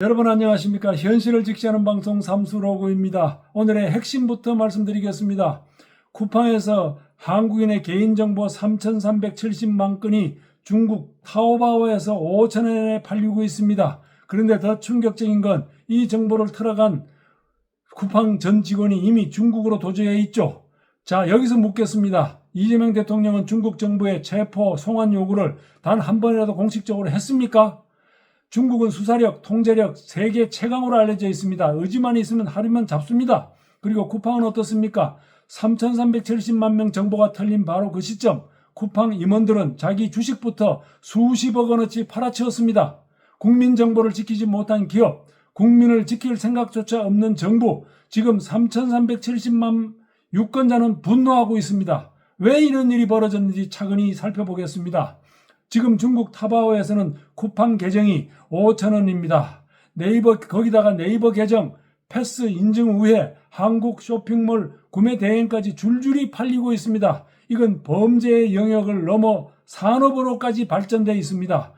여러분 안녕하십니까. 현실을 직시하는 방송 삼수로고입니다. 오늘의 핵심부터 말씀드리겠습니다. 쿠팡에서 한국인의 개인정보 3,370만 건이 중국 타오바오에서 5천원에 팔리고 있습니다. 그런데 더 충격적인 건 이 정보를 틀어간 쿠팡 전 직원이 이미 중국으로 도주해 있죠. 자, 여기서 묻겠습니다. 이재명 대통령은 중국 정부의 체포, 송환 요구를 단 한 번이라도 공식적으로 했습니까? 중국은 수사력, 통제력 세계 최강으로 알려져 있습니다. 의지만 있으면 하루면 잡습니다. 그리고 쿠팡은 어떻습니까? 3,370만 명 정보가 털린 바로 그 시점 쿠팡 임원들은 자기 주식부터 수십억 원어치 팔아치웠습니다. 국민 정보를 지키지 못한 기업, 국민을 지킬 생각조차 없는 정부, 지금 3,370만 유권자는 분노하고 있습니다. 왜 이런 일이 벌어졌는지 차근히 살펴보겠습니다. 지금 중국 타바오에서는 쿠팡 계정이 5,000원입니다. 네이버, 거기다가 네이버 계정, 패스 인증 후에 한국 쇼핑몰 구매 대행까지 줄줄이 팔리고 있습니다. 이건 범죄의 영역을 넘어 산업으로까지 발전되어 있습니다.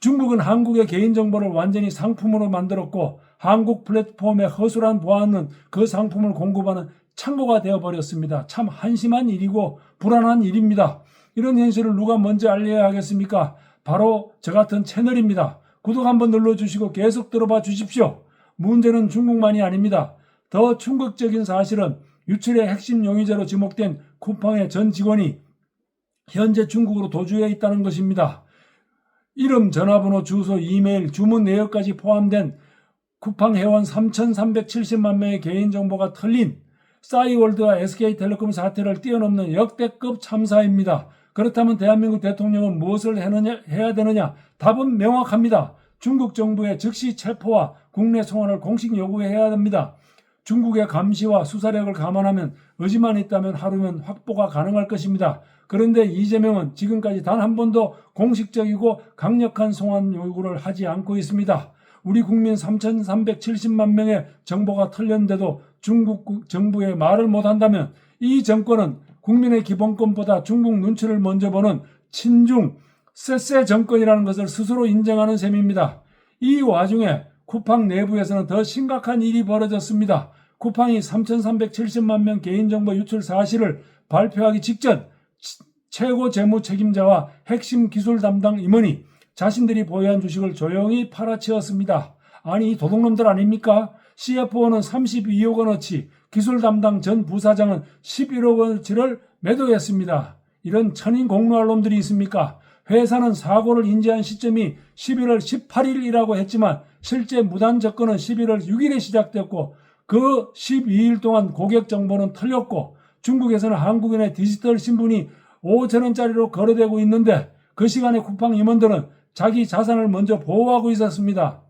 중국은 한국의 개인정보를 완전히 상품으로 만들었고 한국 플랫폼의 허술한 보안은 그 상품을 공급하는 창고가 되어버렸습니다. 참 한심한 일이고 불안한 일입니다. 이런 현실을 누가 먼저 알려야 하겠습니까? 바로 저 같은 채널입니다. 구독 한번 눌러주시고 계속 들어봐 주십시오. 문제는 중국만이 아닙니다. 더 충격적인 사실은 유출의 핵심 용의자로 지목된 쿠팡의 전 직원이 현재 중국으로 도주해 있다는 것입니다. 이름, 전화번호, 주소, 이메일, 주문 내역까지 포함된 쿠팡 회원 3,370만 명의 개인정보가 털린 싸이월드와 SK텔레콤 사태를 뛰어넘는 역대급 참사입니다. 그렇다면 대한민국 대통령은 무엇을 해느냐, 해야 되느냐? 답은 명확합니다. 중국 정부의 즉시 체포와 국내 송환을 공식 요구해야 합니다. 중국의 감시와 수사력을 감안하면 의지만 있다면 하루면 확보가 가능할 것입니다. 그런데 이재명은 지금까지 단 한 번도 공식적이고 강력한 송환 요구를 하지 않고 있습니다. 우리 국민 3,370만 명의 정보가 털렸는데도 중국 정부의 말을 못한다면 이 정권은 국민의 기본권보다 중국 눈치를 먼저 보는 친중 쎄쎄 정권이라는 것을 스스로 인정하는 셈입니다. 이 와중에 쿠팡 내부에서는 더 심각한 일이 벌어졌습니다. 쿠팡이 3,370만 명 개인정보 유출 사실을 발표하기 직전 최고 재무 책임자와 핵심 기술 담당 임원이 자신들이 보유한 주식을 조용히 팔아치웠습니다. 아니 도둑놈들 아닙니까? CFO는 32억 원어치, 기술 담당 전 부사장은 11억 원어치를 매도했습니다. 이런 천인 공로할 놈들이 있습니까? 회사는 사고를 인지한 시점이 11월 18일이라고 했지만 실제 무단 접근은 11월 6일에 시작됐고 그 12일 동안 고객 정보는 털렸고 중국에서는 한국인의 디지털 신분이 5천원짜리로 거래되고 있는데 그 시간에 쿠팡 임원들은 자기 자산을 먼저 보호하고 있었습니다.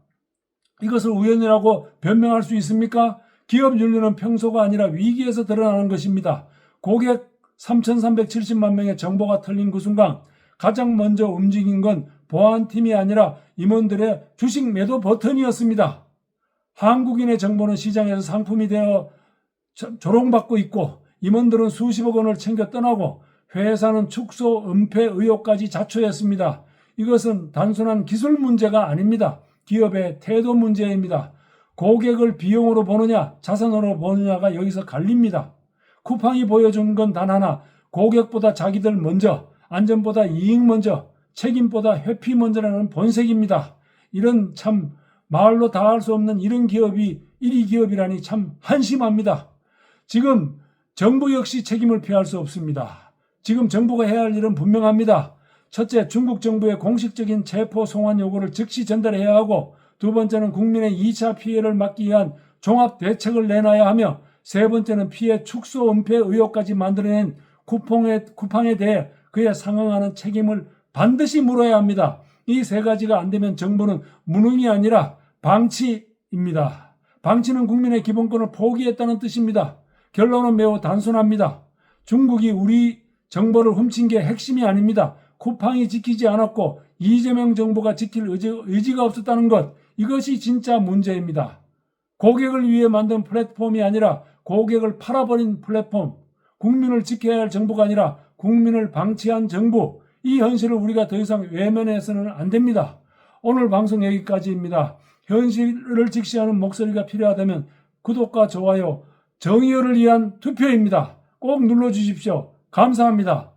이것을 우연이라고 변명할 수 있습니까? 기업 윤리는 평소가 아니라 위기에서 드러나는 것입니다. 고객 3,370만 명의 정보가 털린 그 순간 가장 먼저 움직인 건 보안팀이 아니라 임원들의 주식 매도 버튼이었습니다. 한국인의 정보는 시장에서 상품이 되어 조롱받고 있고 임원들은 수십억 원을 챙겨 떠나고 회사는 축소, 은폐 의혹까지 자초했습니다. 이것은 단순한 기술 문제가 아닙니다. 기업의 태도 문제입니다. 고객을 비용으로 보느냐, 자산으로 보느냐가 여기서 갈립니다. 쿠팡이 보여준 건 단 하나, 고객보다 자기들 먼저, 안전보다 이익 먼저, 책임보다 회피 먼저라는 본색입니다. 이런 참 말로 다 할 수 없는 이런 기업이 1위 기업이라니 참 한심합니다. 지금 정부 역시 책임을 피할 수 없습니다. 지금 정부가 해야 할 일은 분명합니다. 첫째, 중국 정부의 공식적인 체포 송환 요구를 즉시 전달해야 하고 두 번째는 국민의 2차 피해를 막기 위한 종합 대책을 내놔야 하며 세 번째는 피해 축소 은폐 의혹까지 만들어낸 쿠팡에, 쿠팡에 대해 그에 상응하는 책임을 반드시 물어야 합니다. 이 세 가지가 안 되면 정부는 무능이 아니라 방치입니다. 방치는 국민의 기본권을 포기했다는 뜻입니다. 결론은 매우 단순합니다. 중국이 우리 정보를 훔친 게 핵심이 아닙니다. 쿠팡이 지키지 않았고 이재명 정부가 지킬 의지, 가 없었다는 것 이것이 진짜 문제입니다. 고객을 위해 만든 플랫폼이 아니라 고객을 팔아버린 플랫폼 국민을 지켜야 할 정부가 아니라 국민을 방치한 정부 이 현실을 우리가 더 이상 외면해서는 안 됩니다. 오늘 방송 여기까지입니다. 현실을 직시하는 목소리가 필요하다면 구독과 좋아요, 정의를 위한 투표입니다. 꼭 눌러주십시오. 감사합니다.